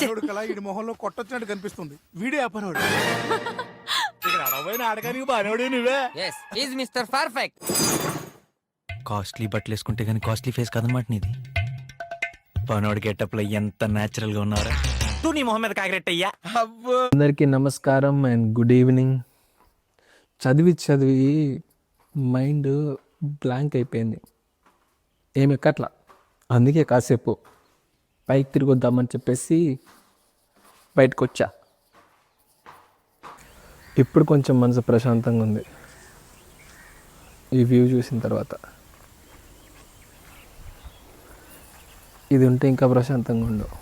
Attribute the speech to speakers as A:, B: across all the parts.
A: మనోడు కళ ఈ మొహంలో కొట్టొచ్చినట్టు కనిపిస్తుంది. వీడే అపనోడు ఇక్కడ అడవైన ఆడకానికి బానోడు నువ్వే.
B: Yes is mister perfect
C: costly బట్టలు వేసుకుంటే కానీ కాస్ట్లీ ఫేస్ కదనమాట నీది. పనోడి గెటప్లో ఎంత natural గా ఉన్నారా తూ నీ మొహం మీద కాకరెట్టయ్యా
D: అందరికీ నమస్కారం అండ్ గుడ్ ఈవినింగ్ చదివి చదివి మైండ్ బ్లాంక్ అయిపోయింది. ఏమి ఎక్కట్లా? అందుకే కాసేపు. పైకి తిరిగొద్దామని చెప్పేసి బయటకు వచ్చా ఇప్పుడు కొంచెం మనసు ప్రశాంతంగా ఉంది. ఈ వ్యూ చూసిన తర్వాత. ఇది ఉంటే ఇంకా ప్రశాంతంగా ఉండవు.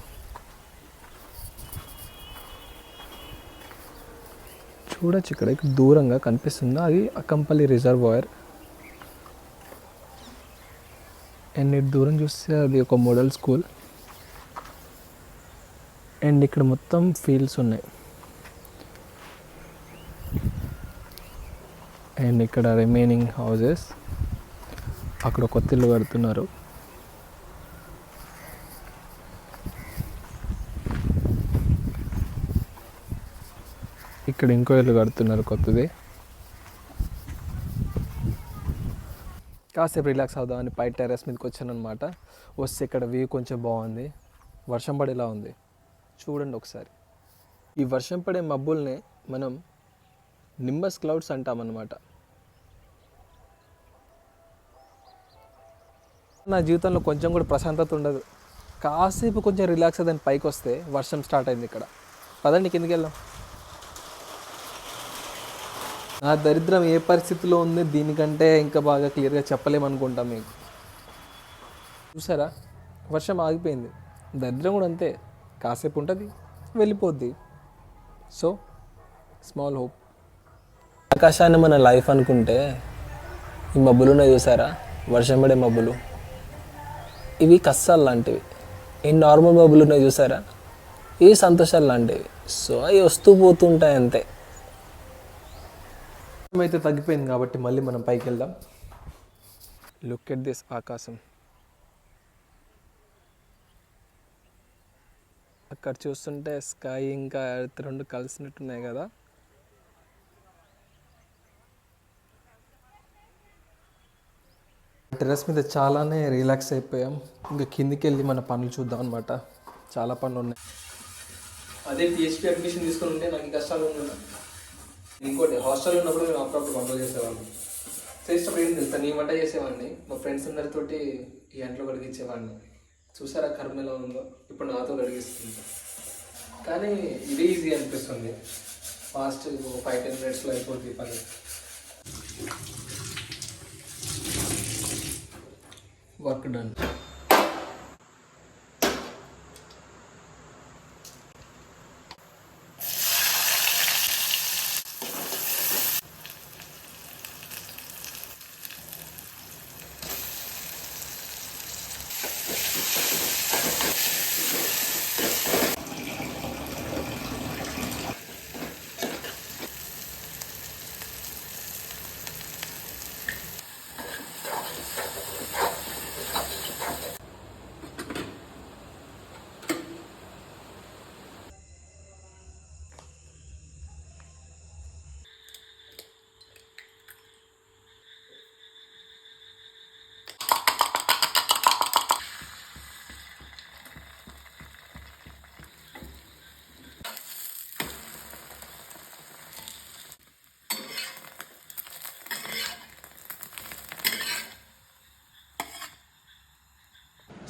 D: చూడొచ్చు ఇక్కడ దూరంగా కనిపిస్తుంది? అది అకంపల్లి రిజర్వాయర్. అండ్ దూరం చూస్తే అది ఒక మోడల్ స్కూల్. అండ్ ఇక్కడ మొత్తం ఫీల్డ్స్ ఉన్నాయి. అండ్ ఇక్కడ రిమైనింగ్ హౌజెస్ అక్కడ కొత్త ఇల్లు కడుతున్నారు. ఇక్కడ ఇంకో ఇల్లు కడుతున్నారు కొత్తది. కాసేపు రిలాక్స్ అవుదామని పై టెర్రస్ మీదకి వచ్చాను అనమాట వస్తే ఇక్కడ వ్యూ కొంచెం బాగుంది. వర్షం పడేలా ఉంది. చూడండి ఒకసారి. ఈ వర్షం పడే మబ్బుల్ని మనం నింబస్ క్లౌడ్స్ అంటామన్నమాట. నా జీవితంలో కొంచెం కూడా ప్రశాంతత ఉండదు. కాసేపు కొంచెం రిలాక్స్ అదని పైకి వస్తే వర్షం స్టార్ట్ అయింది ఇక్కడ. పదండి కిందికి వెళ్దాం. నా దరిద్రం ఏ పరిస్థితిలో ఉంది దీనికంటే ఇంకా బాగా క్లియర్గా చెప్పలేమనుకుంటాం మీకు. చూసారా? వర్షం ఆగిపోయింది. దరిద్రం కూడా అంతే. కాసేపు ఉంటుంది వెళ్ళిపోద్ది. సో స్మాల్ హోప్ ఆకాశాన్ని మన లైఫ్ అనుకుంటే ఈ మబ్బులు ఉన్నాయి చూసారా? వర్షం పడే మబ్బులు. ఇవి కష్టాలు లాంటివి. ఈ నార్మల్ మబ్బులు ఉన్నాయి చూసారా? ఇవి సంతోషాలు లాంటివి. సో అవి వస్తూ పోతుంటాయి అంతే. అయితే తగ్గిపోయింది కాబట్టి మళ్ళీ మనం పైకి వెళ్దాం. లుక్ ఎట్ దిస్ ఆకాశం. అక్కడ చూస్తుంటే స్కై ఇంకా ఎర్త్ రెండు కలిసినట్టున్నాయి కదా. టెర్రస్ మీద చాలానే రిలాక్స్ అయిపోయాం. ఇంకా కిందికి వెళ్ళి మన పనులు చూద్దాం అనమాట చాలా పనులు ఉన్నాయి. అదే పిహెచ్పి అడ్మిషన్ తీసుకుని ఉంటే నాకు కష్టాలు ఉన్నాయి. ఇంకోటి హాస్టల్లో ఉన్నప్పుడు మేము అప్పుడప్పుడు వంటలు చేసేవాళ్ళం. చేసినప్పుడు ఏం తెలుసా నేను వంట చేసేవాడిని. మా ఫ్రెండ్స్ అందరితోటి ఈ అంట్లో కడిగించేవాడిని చూసారా కర్మ ఎలా ఉందో? ఇప్పుడు నాతో కడిగిస్తుంది కానీ ఇది ఈజీ అనిపిస్తుంది. ఫాస్ట్ ఫైవ్ టెన్ మినిట్స్లో అయిపోతుంది పని. వర్క్ డన్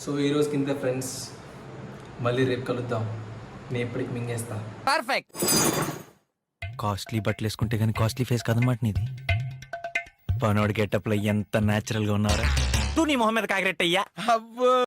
D: సో ఈరోజు కింద ఫ్రెండ్స్ మళ్ళీ రేపు కలుద్దాం. నేను ఎప్పటికి మింగేస్తా.
B: పర్ఫెక్ట్.
C: కాస్ట్లీ బట్టలు వేసుకుంటే కానీ కాస్ట్లీ ఫేస్ కదనమాట నీది. పనోడి గెటప్లో ఎంత natural గా ఉన్నారా? తూ నీ మొహం మీద కాకరెట్టయ్యా